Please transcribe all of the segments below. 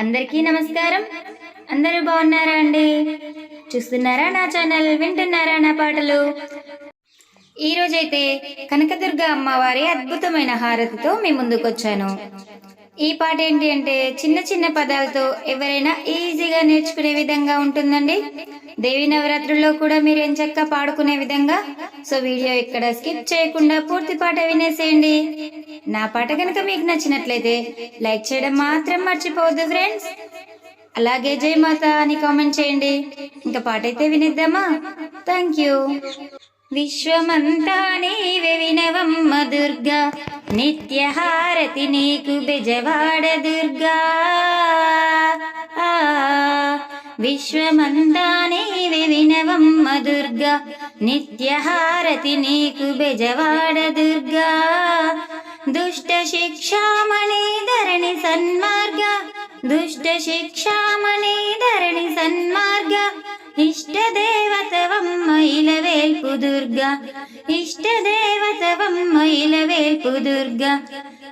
అందరికీ నమస్కారం. అందరూ బాగున్నారా అండి? చూస్తున్నారా నా ఛానల్? వింటున్నారా నా పాటలు? ఈ రోజైతే కనకదుర్గ అమ్మవారి అద్భుతమైన హారతితో మీ ముందుకు వచ్చాను ఈ పాట ఏంటి అంటే చిన్న చిన్న పదాలతో ఎవరైనా ఈజీగా నేర్చుకునే విధంగా ఉంటుందండి. దేవి నవరాత్రుల్లో కూడా మీరు ఎంచక్క పాడుకునే విధంగా? సో వీడియో ఇక్కడ స్కిప్ చేయకుండా పూర్తి పాట వినేసేయండి. నా పాట కనుక మీకు నచ్చినట్లయితే లైక్ చేయడం మాత్రం మర్చిపోవద్దు ఫ్రెండ్స్. అలాగే జై మాత అని కామెంట్ చేయండి. ఇంకా పాట అయితే వినిద్దామా? Thank you. విశ్వమంతా నీవే వినవమ్మ దుర్గా. నిత్యహారతి నీకు బెజవాడ దుర్గా. విశ్వమంతా నీవే వినవమ్మ దుర్గా. నిత్యహారతి నీకు బెజవాడ దుర్గా. దుష్ట శిక్షామణి ధరణి సన్మార్గ. దుష్ట శిక్షామణి ధరణి సన్మార్గ. దేవతవమ్మ ఇలవేల్పు దుర్గా ఇష్ట దేవతవమ్మ ఇలవేల్పు దుర్గా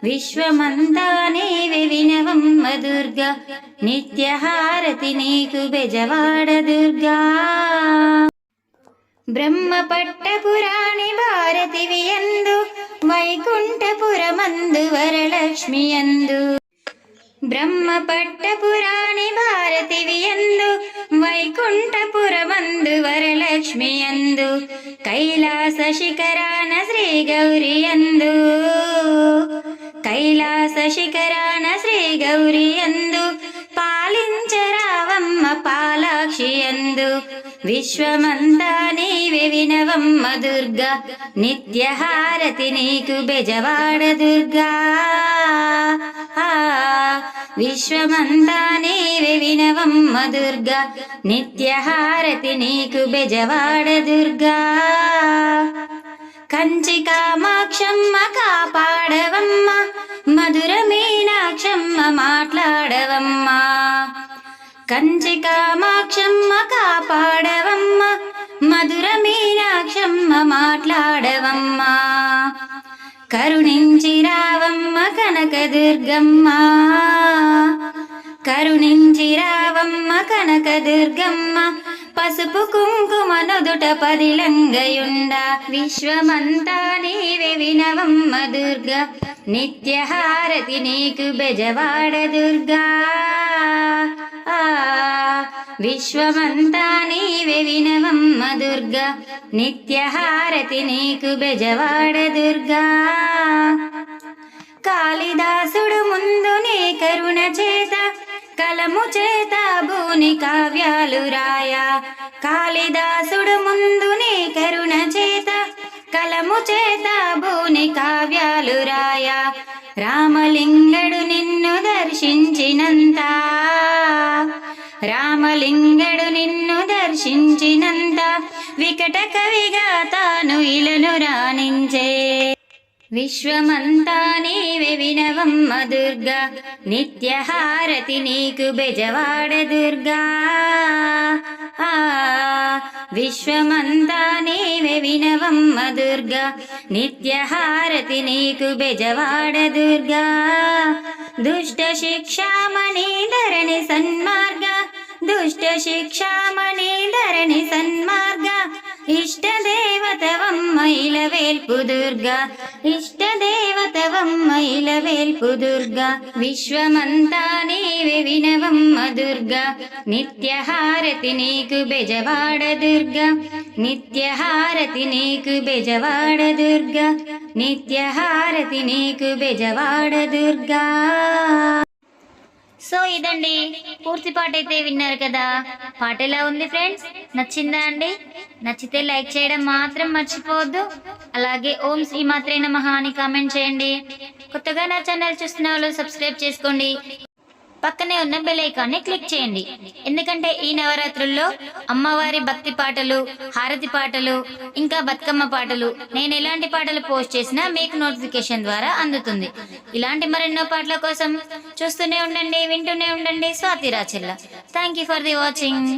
విశ్వమంతా నీవే వినవమ్మ దుర్గా నిత్యహారతి నీకు బెజవాడ దుర్గా బ్రహ్మ పట్టపురాణి భారతి వియందు వైకుంఠపురమందు వరలక్ష్మి యందు బ్రహ్మ పట్టపురాణి భారతి వియందు వైకుంఠపురమందు వరలక్ష్మి యందు కైలాస శిఖరాన శ్రీ గౌరి యందు కైలాస శిఖరాన శ్రీ గౌరి యందు పాలించరావమ్మ పాలాక్షి యందు విశ్వమంతా నీవే వినవమ్మ దుర్గా నిత్యహారతి నీకు బెజవాడ దుర్గా. ఆ, విశ్వమంతా నీవే వినవమ్మ దుర్గా నిత్యహారతి నీకు బెజవాడ దుర్గా. కంచి కామాక్షమ్మ కాపాడవమ్మ మధుర మీనాక్షమ్మ మాట్లాడవమ్మ. కంచి కామాక్షమ్మ కాపాడవమ్మ మధుర మీనాక్షమ్మ మాట్లాడవమ్మా. కరుణించి రావమ్మ కనకదుర్గమ్మ. కరుణించి రావమ్మ కనకదుర్గమ్మ. పసుపు కుంకుమ నుదుట పదిలంగయుండ. విశ్వమంతా నీవే వినవమ్మ దుర్గా. నిత్యహారతి నీకు బెజవాడ దుర్గా. ఆ, విశ్వమంతా నీవే వినవమ్మ దుర్గా నిత్యహారతి నీకు బెజవాడ దుర్గా. కాళిదాసుడు ముందు నీ కరుణ చేత కలము చేత భూని కావ్యాలు రాయా. కాళిదాసుడు ముందు నీ కరుణ చేత కలము చేత భూని కావ్యాలు రాయా. రామలింగడు నిన్ను దర్శించినంత రామలింగడు నిన్ను దర్శించినంత వికట కవిగా తాను ఇలను రాణించే. విశ్వమంతా నీవే వినవమ్మ దుర్గా నిత్యహారతి నీకు బెజవాడ దుర్గా. ఆ విశ్వమంతా నీవే వినవమ్మ దుర్గా నిత్యహారతి నీకు బెజవాడ దుర్గా. దుష్ట శిక్షామణి ధరణి సన్మార్గ దుష్ట శిక్షామణి ధరణి సన్మార్గ. ఇష్ట దేవతవమ్మ వేల్పు దుర్గా. ఇష్ట దేవతవమ్మ వేల్పు దుర్గా. విశ్వమంతా నీవే వినవమ్మ దుర్గా నిత్యహారతి నీకు బెజవాడ దుర్గా. నిత్యహారతి నీకు బెజవాడ దుర్గా. నిత్యహారతి నీకు బెజవాడ దుర్గా. సో ఇదండి. పూర్తి పాట అయితే విన్నారు కదా. పాట ఎలా ఉంది ఫ్రెండ్స్? నచ్చిందా అండి? నచ్చితే లైక్ చేయడం మాత్రం మర్చిపోవద్దు. అలాగే ఓం శ్రీ మాత్రే నమః అని కామెంట్ చేయండి. కొత్తగా నా ఛానల్ చూస్తున్న వాళ్ళు సబ్స్క్రైబ్ చేసుకోండి. పక్కనే ఉన్న బెల్ ఐకాన్ని క్లిక్ చేయండి. ఎందుకంటే ఈ నవరాత్రుల్లో అమ్మవారి భక్తి పాటలు హారతి పాటలు ఇంకా బతుకమ్మ పాటలు నేను ఎలాంటి పాటలు పోస్ట్ చేసినా మీకు నోటిఫికేషన్ ద్వారా అందుతుంది. ఇలాంటి మరెన్నో పాటల కోసం చూస్తూనే ఉండండి వింటూనే ఉండండి. Swathi Rachella. Thank you for the watching